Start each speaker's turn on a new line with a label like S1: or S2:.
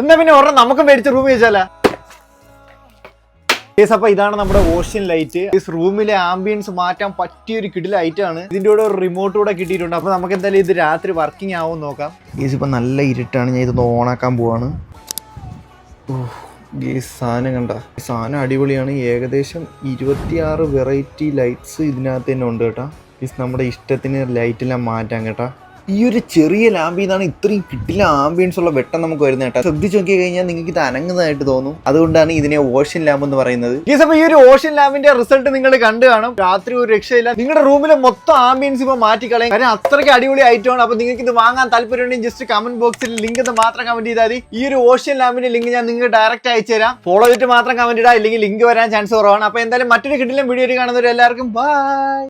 S1: എന്നാ പിന്നെ ഒരെണ്ണം നമുക്ക് മേടിച്ച റൂം വെച്ചാലാ? കേസ് അപ്പൊ ഇതാണ് നമ്മുടെ ഓഷ്യൻ ലൈറ്റ് ഈ റൂമിലെ ആംബിയൻസ് മാറ്റാൻ പറ്റിയ ഒരു കിടിൽ ലൈറ്റ് ആണ്. ഇതിന്റെ കൂടെ ഒരു റിമോട്ട് കൂടെ കിട്ടിയിട്ടുണ്ട്. അപ്പൊ നമുക്ക് എന്തായാലും ഇത് രാത്രി വർക്കിംഗ് ആവും നോക്കാം. ഗേസ് ഇപ്പൊ നല്ല ഇരുട്ടാണ്. ഞാൻ ഇതൊന്ന് ഓണാക്കാൻ പോവാണ്. ഗേസ് സാധനം കണ്ട. സാധനം അടിപൊളിയാണ്. ഏകദേശം ഇരുപത്തിയാറ് വെറൈറ്റി ലൈറ്റ്സ് ഇതിനകത്ത് തന്നെ ഉണ്ട് കേട്ടോ. ഗേസ് നമ്മുടെ ഇഷ്ടത്തിന് ലൈറ്റെല്ലാം മാറ്റാം കേട്ടാ. ഈ ഒരു ചെറിയ ലാമ്പിൽ നിന്നാണ് ഇത്രയും കിട്ടില്ല ആംബിയൻസ് ഉള്ള വെട്ടം നമുക്ക് വരുന്നത് കേട്ടോ. ശ്രദ്ധിച്ച് നോക്കി കഴിഞ്ഞാൽ നിങ്ങൾക്ക് ഇത് അനങ്ങുന്നതായിട്ട് തോന്നും. അതുകൊണ്ടാണ് ഇതിനെ ഓഷൻ ലാമ്പ് എന്ന് പറയുന്നത്. ഈ സമയം ഈ ഒരു ഓഷ്യൻ ലാമ്പിന്റെ റിസൾട്ട് നിങ്ങൾ കണ്ടു കാണും. രാത്രി ഒരു രക്ഷയില്ല. നിങ്ങളുടെ റൂമിലെ മൊത്തം ആംബിയൻസ് ഇപ്പൊ മാറ്റിക്കളയും. കാരണം അത്രയ്ക്ക് അടിപൊളി ആണ്. അപ്പൊ നിങ്ങൾക്ക് ഇത് വാങ്ങാൻ താല്പര്യമുണ്ടെങ്കിൽ ജസ്റ്റ് കമന്റ് ബോക്സിൽ ലിങ്ക് എന്ന് മാത്രം കമന്റ് ചെയ്താൽ മതി. ഈ ഒരു ഓഷ്യൻ ലാമ്പിന്റെ ലിങ്ക് ഞാൻ നിങ്ങൾക്ക് ഡയറക്റ്റ് അയച്ചു തരാം. ഫോളോ ചെയ്തിട്ട് മാത്രം കമന്റ് ഇടാം. ഇല്ലെങ്കിൽ ലിങ്ക് വരാൻ ചാൻസ് കുറവാണ്. അപ്പൊ എന്തായാലും മറ്റൊരു കിട്ടില്ല വീഡിയോ കാണുന്നവർ എല്ലാവർക്കും ബൈ